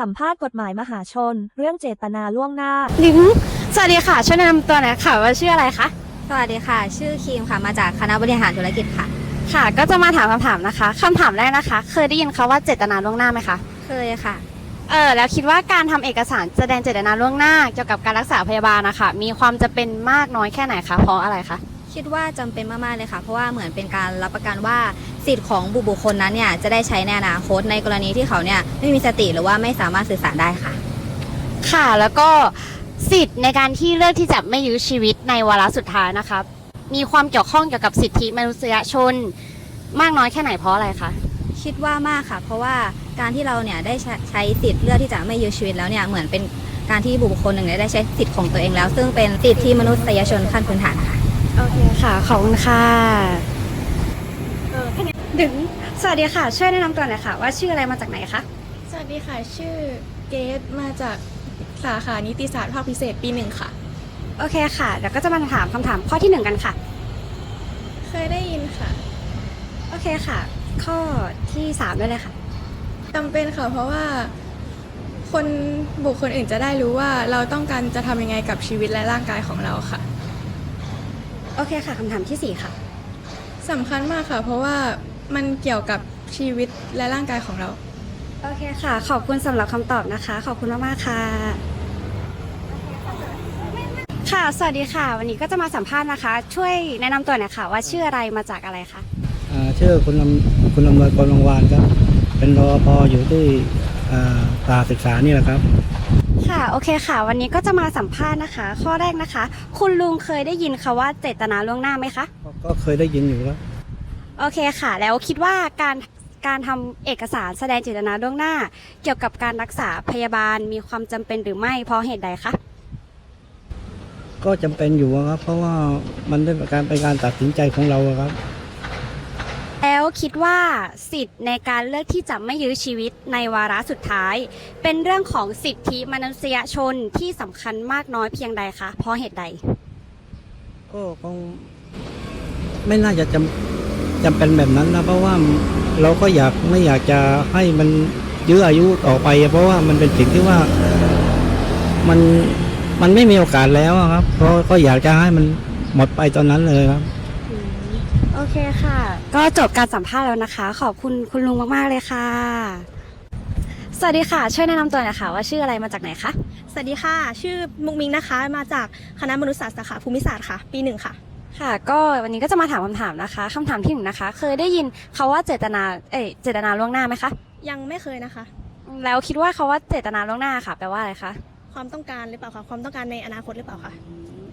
สัมภาษณ์กฎหมายมหาชน เรื่องเจตนาล่วงหน้า ลิงสวัสดีค่ะช่วยแนะนำตัวหน่อยค่ะว่าชื่ออะไรคะ สวัสดีค่ะ ชื่อครีมค่ะมาจากคณะบริหารธุรกิจค่ะ ค่ะ ก็จะมาถามคำถามนะคะคำถามแรกนะคะ เคยได้ยินคาว่าเจตนาล่วงหน้าไหมคะเคยค่ะ เออแล้วคิดว่าการทำเอกสารแสดงเจตนาล่วงหน้า เกี่ยวกับการรักษาพยาบาลนะคะมีความจะเป็นมากน้อยแค่ไหนคะเพราะอะไรคะ คิดว่าจำเป็นมากๆเลยค่ะ เพราะว่าเหมือนเป็นการรับประกันว่าสิทธิ์ของบุคคลนั้นเนี่ยจะได้ใช้ในอนาคตในกรณีที่เขาเนี่ยไม่มีสติหรือว่าไม่สามารถสื่อสารได้ค่ะ ค่ะแล้วก็สิทธิ์ในการที่เลือกที่จะไม่ยื้อชีวิตในวาระสุดท้ายนะคะมีความเกี่ยวข้องเกี่ยวกับสิทธิมนุษยชน มากน้อยแค่ไหนเพราะอะไรคะคิดว่ามากค่ะ เพราะว่าการที่เราเนี่ยได้ใช้ใช้สิทธิ์เลือกที่จะไม่ยื้อชีวิตแล้วเนี่ยเหมือนเป็นการที่บุคคลหนึ่งเนี่ยได้ใช้สิทธิ์ของตัวเองแล้ว ซึ่งเป็นสิทธิมนุษยชนขั้นพื้นฐานค่ะ โอเคค่ะ ขอบคุณค่ะดึง สวัสดีค่ะ ช่วยแนะนำตัวหน่อยค่ะ ว่าชื่ออะไรมาจากไหนคะ สวัสดีค่ะ ชื่อเกรซมาจากสาขานิติศาสตร์ภาคพิเศษปีหนึ่งค่ะ โอเคค่ะ เดี๋ยวก็จะมาถามคำถามข้อที่หนึ่งกันค่ะ เคยได้ยินค่ะ โอเคค่ะ ข้อที่สามด้วยเลยค่ะจำเป็นค่ะ เพราะว่าคนบุคคลอื่นจะได้รู้ว่าเราต้องการจะทำยังไงกับชีวิตและร่างกายของเราค่ะ โอเคค่ะคำถามที่สี่ค่ะ สำคัญมากค่ะ เพราะว่ามันเกี่ยวกับชีวิตและร่างกายของเรา โอเคค่ะ ขอบคุณสำหรับคำตอบนะคะ ขอบคุณมากๆค่ะ ค่ะ สวัสดีค่ะ วันนี้ก็จะมาสัมภาษณ์นะคะ ช่วยแนะนำตัวหน่อยค่ะ ว่าชื่ออะไรมาจากอะไรคะ อ่าชื่อคุณลำคุณลำนวยกรวังวานครับ เป็นรอพออยู่ที่อ่าตราศึกษานี่แหละครับ ค่ะ โอเคค่ะ วันนี้ก็จะมาสัมภาษณ์นะคะ ข้อแรกนะคะ คุณลุงเคยได้ยินคาว่าเจตนาล่วงหน้าไหมคะ ก็เคยได้ยินอยู่ครับโอเคค่ะ แล้วคิดว่าการการทำเอกสารแสดงเจตนาล่วงหน้า เกี่ยวกับการรักษาพยาบาลมีความจำเป็นหรือไม่เพราะเหตุใดคะ ก็จำเป็นอยู่อะครับ เพราะว่ามันเป็นการเป็นการตัดสินใจของเราอะครับแล้ว คิดว่าสิทธิ์ในการเลือกที่จะไม่ยื้อชีวิตในวาระสุดท้าย เป็นเรื่องของสิทธิมนุษยชนที่สำคัญมากน้อยเพียงใดคะเพราะเหตุใด ก็คงไม่น่าจะจำจำเป็นแบบนั้นนะเพราะว่าเราก็อยากไม่อยากจะให้มันยื้ออายุต่อไป เพราะว่ามันเป็นสิ่งที่ว่ามันมันไม่มีโอกาสแล้วครับ เพราะก็อยากจะให้มันหมดไปตอนนั้นเลยครับ เคค่ะ ก็จบการสัมภาษณ์แล้วนะคะ ขอบคุณคุณลุงมากๆเลยค่ะ สวัสดีค่ะ ช่วยแนะนำตัวหน่อยค่ะว่าชื่ออะไรมาจากไหนคะสวัสดีค่ะ ชื่อมุกมิงนะคะ มาจากคณะมนุษยศาสตร์สาขาภูมิศาสตร์ค่ะ ปีหนึ่งค่ะ ค่ะ ก็วันนี้ก็จะมาถามคำถามนะคะคำถามที่หนึ่งนะคะ เคยได้ยินคาว่าเจตนาเอ้ยเจตนาล่วงหน้าไหมคะยังไม่เคยนะคะ แล้วคิดว่าคาว่าเจตนาล่วงหน้าค่ะ แปลว่าอะไรคะ ความต้องการหรือเปล่าคะ ความต้องการในอนาคตหรือเปล่าคะ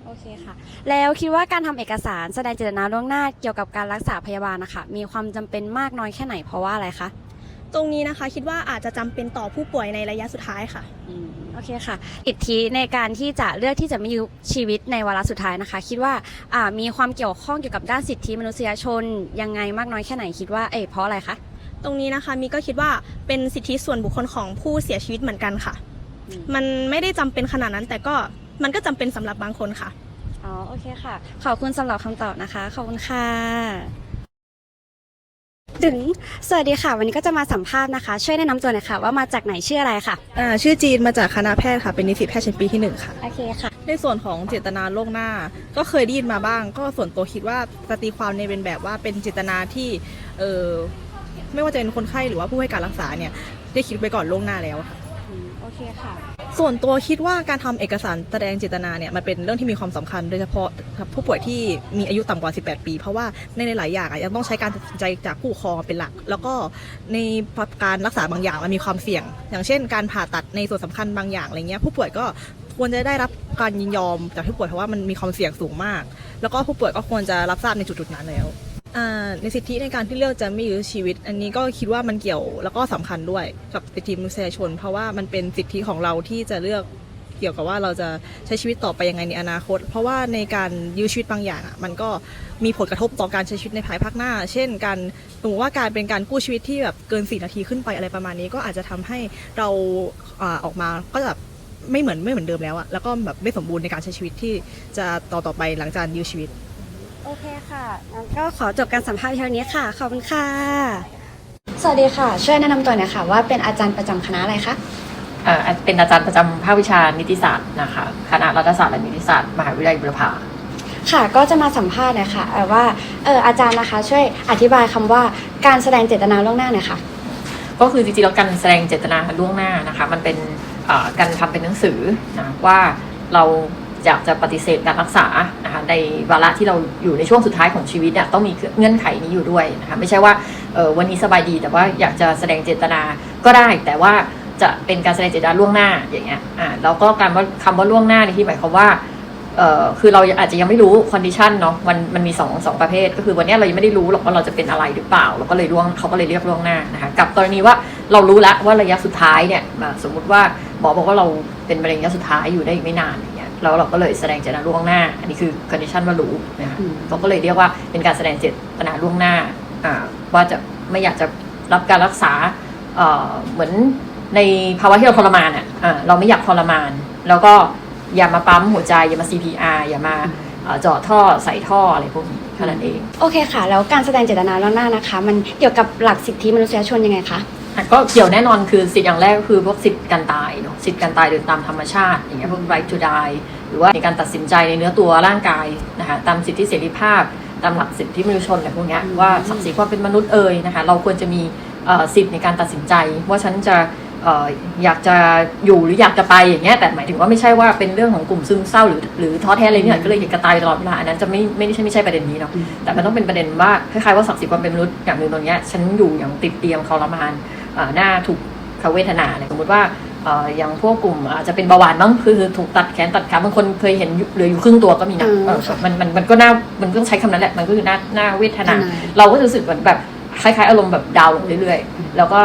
โอเคค่ะ แล้วคิดว่าการทำเอกสารแสดงเจตนาล่วงหน้าเกี่ยวกับการรักษาพยาบาลนะคะมีความจำเป็นมากน้อยแค่ไหนเพราะว่าอะไรคะ ตรงนี้นะคะคิดว่าอาจจะจำเป็นต่อผู้ป่วยในระยะสุดท้ายค่ะ อืมโอเคค่ะสิทธิในการที่จะเลือกที่จะไม่ยื้อชีวิตในวาระสุดท้ายนะคะ คิดว่าอ่ามีความเกี่ยวข้องเกี่ยวกับด้านสิทธิมนุษยชนยังไงมากน้อยแค่ไหนคิดว่าเอ้ยเพราะอะไรคะตรงนี้นะคะมีก็คิดว่าเป็นสิทธิส่วนบุคคลของผู้เสียชีวิตเหมือนกันค่ะมันไม่ได้จำเป็นขนาดนั้นแต่ก็ มันก็จำเป็นสำหรับบางคนค่ะ อ๋อ โอเคค่ะ ขอบคุณสำหรับคำตอบนะคะ ขอบคุณค่ะ ถึง สวัสดีค่ะ วันนี้ก็จะมาสัมภาษณ์นะคะ ช่วยแนะนำตัวหน่อยค่ะ ว่ามาจากไหนชื่ออะไรค่ะ อ่าชื่อจีนมาจากคณะแพทย์ค่ะ เป็นนิสิตแพทย์ชั้นปีที่หนึ่งค่ะ โอเคค่ะ ในส่วนของเจตนาล่วงหน้า ก็เคยได้ยินมาบ้าง ก็ส่วนตัวคิดว่าปฏิความในยเป็นแบบว่าเป็นเจตนาที่เออไม่ว่าจะเป็นคนไข้หรือว่าผู้ให้การรักษาเนี่ยได้คิดไว้ก่อนล่วงหน้าแล้วค่ะ โอเคค่ะ ส่วนตัวคิดว่าการทำเอกสารแสดงเจตนาเนี่ยมันเป็นเรื่องที่มีความสำคัญ โดยเฉพาะผู้ป่วยที่มีอายุต่ำกว่า 18 ปี เพราะว่าในหลายๆอย่างอะยังต้องใช้การตัดสินใจจากผู้ปกครองเป็นหลัก แล้วก็ในการรักษาบางอย่างมันมีความเสี่ยง อย่างเช่น การผ่าตัดในส่วนสำคัญบางอย่างอะไรเงี้ยผู้ป่วยก็ควรจะได้รับการยินยอมจากผู้ป่วยเพราะว่ามันมีความเสี่ยงสูงมาก แล้วก็ผู้ป่วยก็ควรจะรับทราบในจุดๆนั้นแล้ว ในสิทธิในการที่เลือกจะไม่ยื้อชีวิต อันนี้ก็คิดว่ามันเกี่ยวแล้วก็สำคัญด้วยกับสิทธิมนุษยชน เพราะว่ามันเป็นสิทธิของเราที่จะเลือกเกี่ยวกับว่าเราจะใช้ชีวิตต่อไปยังไงในอนาคต เพราะว่าในการยื้อชีวิตบางอย่างอะมันก็มีผลกระทบต่อการใช้ชีวิตในภายภาคหน้า เช่น การสมมติว่าการเป็นการกู้ชีวิตที่แบบเกิน4นาทีขึ้นไปอะไรประมาณนี้ ก็อาจจะทำให้เราอ่าออกมาก็แบบไม่เหมือนไม่เหมือนเดิมแล้วอะแล้วก็แบบไม่สมบูรณ์ในการใช้ชีวิตที่จะต่อต่อไปหลังจากยื้อชีวิต โอเคค่ะงั้นก็ขอจบการสัมภาษณ์เท่านี้ค่ะ ขอบคุณค่ะ สวัสดีค่ะ ช่วยแนะนำตัวหน่อยค่ะ ว่าเป็นอาจารย์ประจำคณะอะไรคะ เอ่อเป็นอาจารย์ประจำภาควิชานิติศาสตร์นะคะคณะรัฐศาสตร์และนิติศาสตร์มหาวิทยาลัยบุรพาค่ะ ก็จะมาสัมภาษณ์นะคะเอ่อว่าเอออาจารย์นะคะ ช่วยอธิบายคำว่าการแสดงเจตนาล่วงหน้าหน่อยค่ะ ก็คือจริงๆแล้วการแสดงเจตนาล่วงหน้านะคะ มันเป็นเอ่อการทำเป็นหนังสือนะว่าเรา อยากจะปฏิเสธการรักษานะคะในวาระที่เราอยู่ในช่วงสุดท้ายของชีวิตเนี่ยต้องมีเงื่อนไขนี้อยู่ด้วยนะคะไม่ใช่ว่าออวันนี้สบายดีแต่ว่าอยากจะแสดงเจตนาก็ได้ แต่ว่าจะเป็นการแสดงเจตนาล่วงหน้าอย่างเงี้ยอ่าแล้วก็การว่าคำว่าล่วงหน้าในที่หมายความว่าเอ่อคือเราอาจจะยังไม่รู้คอนดิชันเนาะมันมันมีสองสองประเภท ก็คือวันนี้เรายังไม่ได้รู้หรอกว่าเราจะเป็นอะไรหรือเปล่าเราก็เลยล่วงเขาก็เลยเรียกล่วงหน้านะคะกับกรณีว่าเรารู้แล้วว่าระยะสุดท้ายเนี่ยสมมุติว่าหมอบอกว่าเราเป็นมะเร็งระยะสุดท้ายอยู่ได้อีกไม่นานเแล้วเราก็เลยแสดงเจตนาล่วงหน้า อันนี้คือคอนดิชันว่ารู้นะคะอืมเขาก็เลยเรียกว่าเป็นการแสดงเจตนาล่วงหน้าอ่าว่าจะไม่อยากจะรับการรักษาเอ่อเหมือนในภาวะที่เราทรมานอะอ่าเราไม่อยากทรมาน แล้วก็อย่ามาปั๊มหัวใจอย่ามา CPR อย่ามาเอ่อเจาะท่อใส่ท่ออะไรพวกนี้เท่านั้นเอง โอเคค่ะ แล้วการแสดงเจตนาล่วงหน้านะคะ มันเกี่ยวกับหลักสิทธิมนุษยชนยังไงคะอะก็เกี่ยวแน่นอนคือสิทธิ์อย่างแรกก็คือพวกสิทธิ์ การตายเนาะสิทธิ์การตายโดยตามธรรมชาติ อย่างเงี้ยพวก right to die หรือว่าในการตัดสินใจในเนื้อตัวร่างกายนะคะตามสิทธิเสรีภาพ ตามหลักสิทธิมนุษยชนอะไรพวกเนี้ยว่าศักดิ์ศรีความเป็นมนุษย์เอ่ยนะคะเราควรจะมีเอ่อสิทธิ์ในการตัดสินใจ ว่าฉันจะเอ่ออยากจะอยู่หรืออยากจะไปอย่างเงี้ยแต่หมายถึงว่าไม่ใช่ว่าเป็นเรื่องของกลุ่มซึมเศร้าหรือหรือท้อแท้อะไรเนี่ยก็เลยอยากจะตายตลอดเวลาอันนั้นจะไม่ไม่ใช่ไม่ใช่ประเด็นนี้เนาะแต่มันต้องเป็นประเด็นว่าคล้ายๆว่าศักดิ์ศรีความเป็นมนุษย์อย่างหนึ่งตรงเนี้ยฉันอยู่อย่างติดเตียงทรมานเอ่อหน้าถูกเขาเวทนาอะไรสมมติว่าเอ่ออย่างพวกกลุ่มอาจจะเป็นเบาหวานบ้างคือถูกตัดแขนตัดขาบางคนเคยเห็นอยู่เหลืออยู่ครึ่งตัวก็มีนะอืมเออค่ะมันมันมันก็น่ามันต้องใช้คำนั้นแหละมันก็คือหน้าหน้าเวทนาเวทนาเราก็จะรู้สึกเหมือนแบบคล้ายๆอารมณ์แบบดาวน์ลงเรื่อยๆ แล้วก็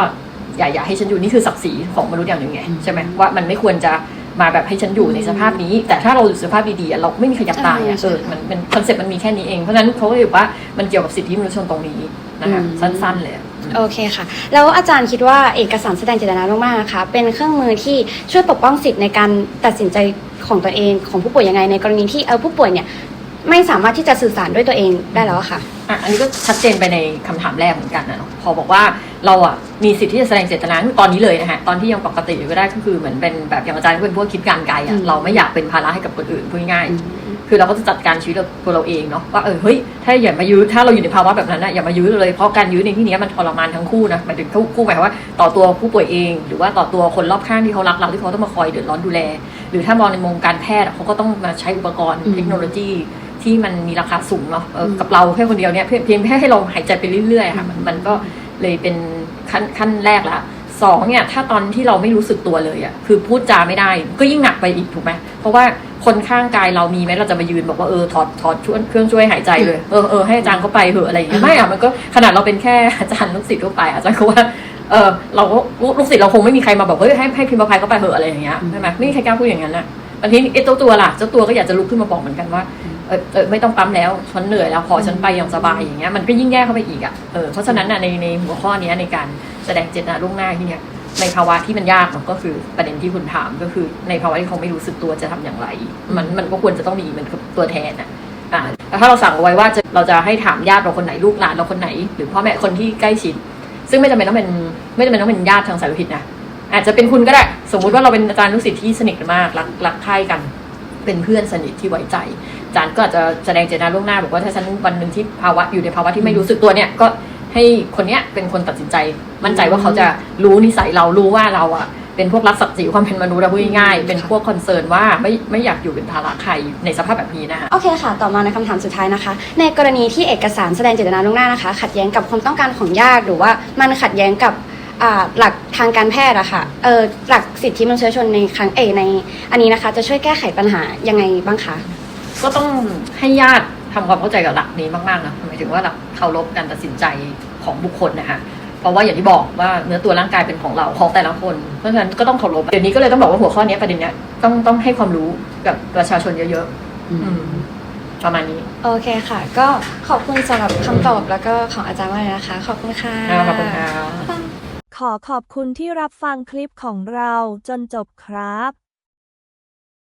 อย่าอย่าให้ฉันอยู่นี่คือศักดิ์ศรีของมนุษย์อย่างหนึ่งไงใช่ไหมว่ามันไม่ควรจะมาแบบให้ฉันอยู่ในสภาพนี้ แต่ถ้าเราอยู่สภาพดีๆอะเราไม่มีใครอยากตายอะใช่เออมันมันคอนเซ็ปต์มันมีแค่นี้เองเพราะฉะนั้นเขาก็เลยบอกว่ามันเกี่ยวกับสิทธิมนุษยชนตรงนี้นะคะอืมสั้นๆเลย โอเคค่ะ แล้วอาจารย์คิดว่าเอกสารแสดงเจตนาล่วงหน้านะคะเป็นเครื่องมือที่ช่วยปกป้องสิทธิ์ในการตัดสินใจของตัวเองของผู้ป่วยยังไงในกรณีที่เออผู้ป่วยเนี่ยไม่สามารถที่จะสื่อสารด้วยตัวเองได้แล้วอะค่ะ อะอันนี้ก็ชัดเจนไปในคำถามแรกเหมือนกันนะเนาะพอบอกว่าเราอะมีสิทธิ์ที่จะแสดงเจตนาคือตอนนี้เลยนะฮะตอนที่ยังปกติอยู่ก็ได้ก็คือเหมือนเป็นแบบอย่างอาจารย์ก็เป็นพวกคิดการไกลอือะมเราไม่อยากเป็นภาระให้กับคนอื่นพูดง่ายๆ คือเราก็จะจัดการชีวิตเราตัวเราเองเนาะว่าเออเฮ้ยถ้าอย่ามายื้อถ้าเราอยู่ในภาวะแบบนั้นนะอย่ามายื้อเลยเพราะการยื้อในที่เนี้ยมันทรมานทั้งคู่นะหมายถึงคู่คู่หมายความว่า ต่อตัวผู้ป่วยเอง หรือว่าต่อตัวคนรอบข้างที่เขารักเราที่เขาต้องมาคอยเดือดร้อนดูแล หรือถ้ามองในมุมการแพทย์อะเขาก็ต้องมาใช้อุปกรณ์อืมเทคโนโลยีที่มันมีราคาสูงเนาะเออกับเราแค่คนเดียวเนี่ยเพียงเพียงแค่ให้เราหายใจไปเรื่อยๆค่ะมันมันก็เลยเป็นขั้นขั้นแรกละสองเนี่ยถ้าตอนที่เราไม่รู้สึกตัวเลยอะ่ะคือพูดจาไม่ได้ก็ยิ่งหนักไปอีกถูกไหมเพราะว่า คนข้างกายเรามีไหมเราจะมายืนบอกว่าเออถอดถอดช่วยเครื่องช่วยหายใจเลยเออเออให้อาจารย์เขาไปเหอะอะไรอย่างเงี้ยไม่อะมันก็ขนาดเราเป็นแค่อาจารย์ลูกศิษย์ทั่วไปอาจารย์ก็ว่าเออเราก็ลูกลูกศิษย์เราคงไม่มีใครมาบอกเฮ้ยให้ให้พิมพ์ภัยเขาไปเหอะอะไรอย่างเงี้ยใช่ไหมไม่มีใครกล้าพูดอย่างนั้นอะบางทีไอ้เจ้าตัวล่ะเจ้าตัวก็อยากจะลุกขึ้นมาบอกเหมือนกันว่าเออเออไม่ต้องปั๊มแล้วฉันเหนื่อยแล้วพอฉันไปอย่างสบายอย่างเงี้ยมันก็ยิ่งแย่เข้าไปอีกอะเออเพราะฉะนั้นน่ะในในหัวข้อเนี้ยในการแสดงเจตนาล่วงหน้าที่เนี้ย ในภาวะที่มันยากเนอะก็คือประเด็นที่คุณถามก็คือ ในภาวะที่เขาไม่รู้สึกตัวจะทำอย่างไร มันมันก็ควรจะต้องมีเหมือนกับตัวแทนอะอ่าแล้วถ้าเราสั่งเอาไว้ว่าจะเราจะให้ถามญาติเราคนไหนลูกหลานเราคนไหน หรือพ่อแม่คนที่ใกล้ชิดซึ่งไม่จำเป็นต้องเป็นไม่จำเป็นต้องเป็นญาติทางสายโลหิตนะอาจจะเป็นคุณก็ได้ สมมุติว่าเราเป็นอาจารย์ลูกศิษย์ที่สนิทกันมากรักรักใคร่กัน เป็นเพื่อนสนิทที่ไว้ใจอาจารย์ก็อาจจะแสดงเจตนาล่วงหน้าบอกว่าถ้าฉันวันหนึ่งที่ภาวะอยู่ในภาวะที่ไม่รู้สึกตัวเนี่ยก็ ให้คนเนี้ยเป็นคนตัดสินใจ มั่นใจว่าเขาจะรู้นิสัยเรารู้ว่าเราอะเป็นพวกรักศักดิ์ศรีความเป็นมนุษย์อะพูดง่ายๆเป็นพวกคอนเซิร์นว่าไม่ไม่อยากอยู่เป็นภาระใครในสภาพแบบนี้นะคะ โอเคค่ะ ต่อมาในคำถามสุดท้ายนะคะ ในกรณีที่เอกสารแสดงเจตนาล่วงหน้านะคะ ขัดแย้งกับความต้องการของญาติหรือว่ามันขัดแย้งกับอ่าหลักทางการแพทย์อะค่ะเออหลักสิทธิมนุษยชนในครั้งเอยใน อันนี้นะคะ จะช่วยแก้ไขปัญหายังไงบ้างคะ ก็ต้องให้ญาติ ทำความเข้าใจกับหลักนี้มากๆนะหมายถึงว่าหลักเคารพการตัดสินใจของบุคคลนะคะเพราะว่าอย่างที่บอกว่าเนื้อตัวร่างกายเป็นของเราของแต่ละคน เพราะฉะนั้นก็ต้องเคารพเดี๋ยวนี้ก็เลยต้องบอกว่าหัวข้อนี้ประเด็นเนี้ยต้องต้องให้ความรู้กับประชาชนเยอะๆอืมประมาณนี้ โอเคค่ะ ก็ขอบคุณสำหรับคำตอบแล้วก็ของอาจารย์มากเลยนะคะ ขอบคุณค่ะอ่าขอบคุณค่ะขอขอบคุณที่รับฟังคลิปของเราจนจบครับ